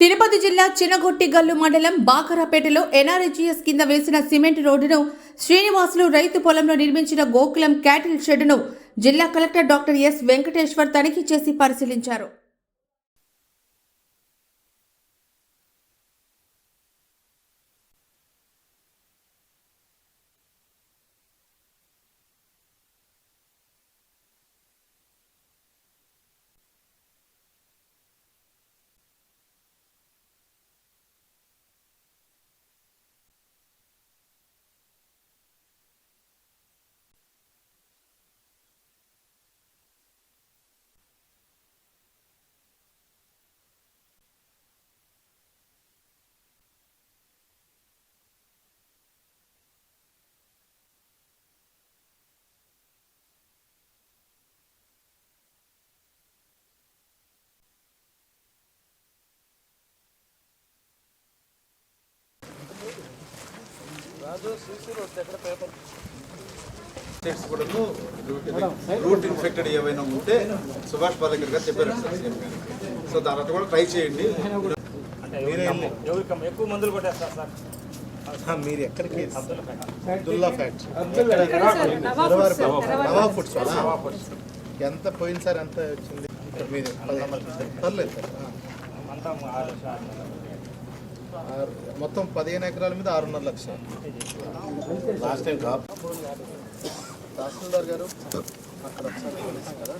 తిరుపతి జిల్లా చినగొట్టిగల్లు మండలం బాకరాపేటలో ఎన్ఆర్జీఎస్ కింద వేసిన సిమెంట్ రోడ్డును శ్రీనివాసులు రైతు పొలంలో నిర్మించిన గోకులం క్యాటిల్ షెడ్డును జిల్లా కలెక్టర్ డాక్టర్ ఎస్ వెంకటేశ్వర్ తనిఖీ చేసి పరిశీలించారు. స్టేట్స్ కూడా రూట్ ఇన్ఫెక్టెడ్ ఏవైనా ఉంటే సుభాష్ పాలేకర్ గారు చెప్పారు. సో దాని కూడా ట్రై చేయండి. ఎక్కువ మందులు కొట్టేస్తారు సార్. ఆ, మీరు ఎక్కడికి? Abdullah factory Nawab foods? ఎంత పోయింది సార్? ఎంత వచ్చింది? మీరు పర్లేదు సార్. మొత్తం పదిహేను ఎకరాల మీద ఆరున్నర లక్షలు లాస్ట్ టైం తహసీల్దార్ గారు అక్కడ ఒకసారి కదా